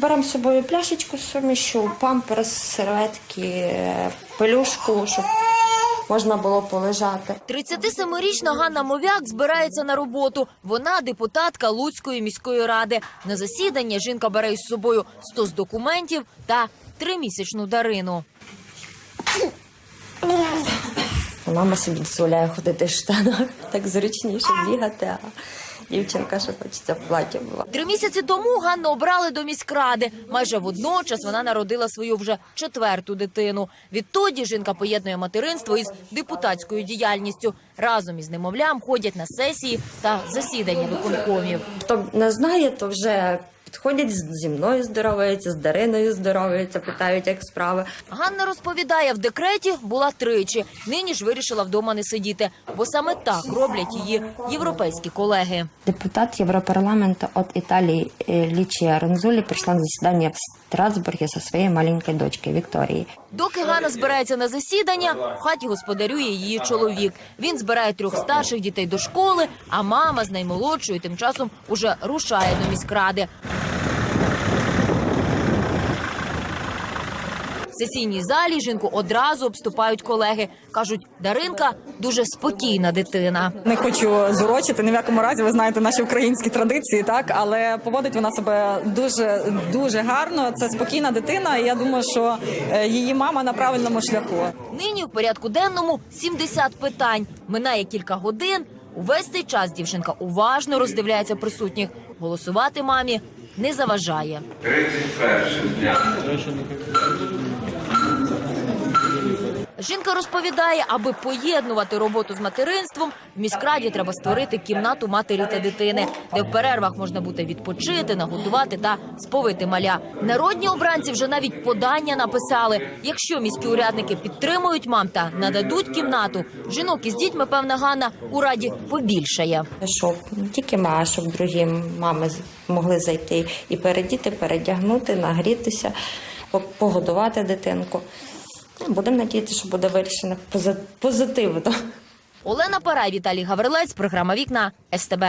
Беремо з собою пляшечку сумішу, памперс, серветки, пелюшку, щоб можна було полежати. 37-річна Ганна Мовяк збирається на роботу. Вона депутатка Луцької міської ради. На засідання жінка бере із собою 100 з документів та тримісячну Дарину. Мама собі дозволяє ходити в штанах, так зручніше бігати, а дівчинка що хочеться в платі була. Три місяці тому Ганну обрали до міськради. Майже водночас вона народила свою вже четверту дитину. Відтоді жінка поєднує материнство із депутатською діяльністю. Разом із немовлям ходять на сесії та засідання виконкомів. Хто не знає, то вже підходять зі мною здороваються, з Дариною здороваються, питають, як справи. Ганна розповідає, в декреті була тричі. Нині ж вирішила вдома не сидіти, бо саме так роблять її європейські колеги. Депутат Европарламента от Италии э, Личия Ранзули пришла на заседание в Страсбурге со своей маленькой дочкой Викторией. Доки Ганна збирається на засідання, в хаті господарює її чоловік. Він збирає трьох старших дітей до школи, а мама з наймолодшою тим часом уже рушає до міськради. Сесійній залі жінку одразу обступають колеги. Кажуть, Даринка дуже спокійна дитина. Не хочу зурочити ні в якому разі. Ви знаєте наші українські традиції, так але поводить вона себе дуже дуже гарно. Це спокійна дитина. і Я думаю, що е, її мама на правильному шляху. Нині в порядку денному 70 питань. Минає кілька годин. Увесь цей час дівчинка уважно роздивляється присутніх. Голосувати мамі не заважає. 31 дня. Жінка розповідає, аби поєднувати роботу з материнством, в міськраді треба створити кімнату матері та дитини, де в перервах можна буде відпочити, наготувати та сповити маля. Народні обранці вже навіть подання написали. Якщо міські урядники підтримують мам та нададуть кімнату, жінок із дітьми, певна Ганна, у раді побільшає. Щоб тільки ми, а щоб другі мами могли зайти і передіти, передягнути, нагрітися, по- погодувати дитинку. Ну, Будемо надіятися, що буде вирішено позитивно. Олена Парай, Віталій Гаврилець, програма Вікна СТБ.